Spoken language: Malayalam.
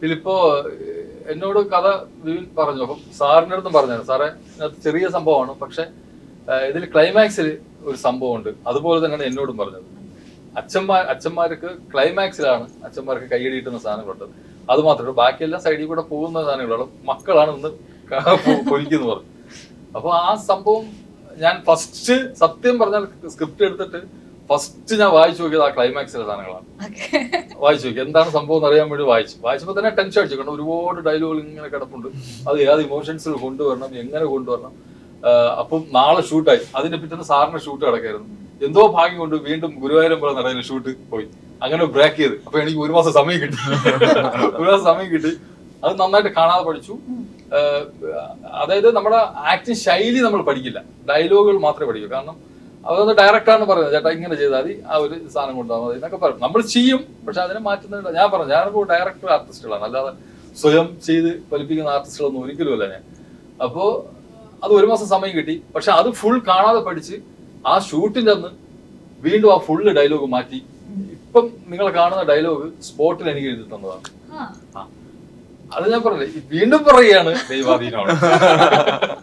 ഫിലിപ്പോ എന്നോട് കഥ വിപിൻ പറഞ്ഞു. അപ്പം സാറിന്റെ അടുത്തും പറഞ്ഞു സാറേ ഇതിനകത്ത് ചെറിയ സംഭവമാണ്. പക്ഷെ ഇതിൽ ക്ലൈമാക്സിൽ ഒരു സംഭവം ഉണ്ട് അതുപോലെ തന്നെയാണ് എന്നോടും പറഞ്ഞത്. അച്ഛന്മാർ അച്ഛന്മാർക്ക് ക്ലൈമാക്സിലാണ് അച്ഛന്മാർക്ക് കൈയടിയിട്ടുന്ന സാധനങ്ങളുണ്ട് അത് മാത്രമേ ഉള്ളൂ. ബാക്കിയെല്ലാം സൈഡിൽ കൂടെ പോകുന്ന സാധനങ്ങളും മക്കളാണ് ഇന്ന് പൊലിക്കുന്നു പറഞ്ഞു അപ്പൊ ആ സംഭവം ഞാൻ ഫസ്റ്റ് സത്യം പറഞ്ഞാൽ സ്ക്രിപ്റ്റ് എടുത്തിട്ട് ഫസ്റ്റ് ഞാൻ വായിച്ചു നോക്കിയത് ആ ക്ലൈമാക്സിലെ സാധനങ്ങളാണ്. വായിച്ചു നോക്കി എന്താണ് സംഭവം എന്ന് അറിയാൻ വേണ്ടി വായിച്ചു. വായിച്ചപ്പോൾ തന്നെ ടെൻഷൻ അടിച്ചു. കാരണം ഒരുപാട് ഡയലോഗുകൾ ഇങ്ങനെ കിടപ്പുണ്ട്. അത് ഏത് ഇമോഷൻസിൽ കൊണ്ടുവരണം എങ്ങനെ കൊണ്ടുവരണം. അപ്പം നാളെ ഷൂട്ടായി അതിന്റെ പിറ്റേന്ന് സാറിന്റെ ഷൂട്ട് കിടക്കായിരുന്നു എന്തോ ഭാഗ്യം കൊണ്ട് വീണ്ടും ഗുരുവായൂരം പോലെ നടന്ന ഷൂട്ട് പോയി. അങ്ങനെ ബ്രേക്ക് ചെയ്ത്. അപ്പൊ എനിക്ക് ഒരു മാസം സമയം കിട്ടി. ഒരു മാസം സമയം കിട്ടി. അത് നന്നായിട്ട് കാണാതെ പഠിച്ചു. അതായത് നമ്മുടെ ആക്ടിങ് ശൈലി നമ്മൾ പഠിക്കില്ല. ഡയലോഗുകൾ മാത്രമേ പഠിക്കൂ. കാരണം അതൊന്ന് ഡയറക്റ്റാണ് പറയുന്നത് ചേട്ടാ ഇങ്ങനെ ചെയ്താൽ മതി. ആ ഒരു സാധനം കൊണ്ടുപോകാൻ മതി എന്നൊക്കെ പറയും നമ്മൾ ചെയ്യും പക്ഷെ അതിനെ മാറ്റുന്നില്ല ഞാൻ പറഞ്ഞു ഞാനിപ്പോൾ ഡയറക്ടർ ആർട്ടിസ്റ്റുകളാണ് അല്ലാതെ സ്വയം ചെയ്ത് ഫലിപ്പിക്കുന്ന ആർട്ടിസ്റ്റുകളൊന്നും ഒരിക്കലുമല്ല ഞാൻ. അപ്പോൾ അത് ഒരു മാസം സമയം കിട്ടി. പക്ഷെ അത് ഫുൾ കാണാതെ പഠിച്ച് ആ ഷൂട്ടിന്റെ അന്ന് വീണ്ടും ആ ഫുള്ള് ഡയലോഗ് മാറ്റി. ഇപ്പം നിങ്ങൾ കാണുന്ന ഡയലോഗ് സ്പോട്ടിൽ എനിക്ക് എഴുതി തന്നതാണ്. ആ. ആ. അത് ഞാൻ പറഞ്ഞില്ലേ വീണ്ടും പറയുകയാണ് ദൈവാധീനമാണ്.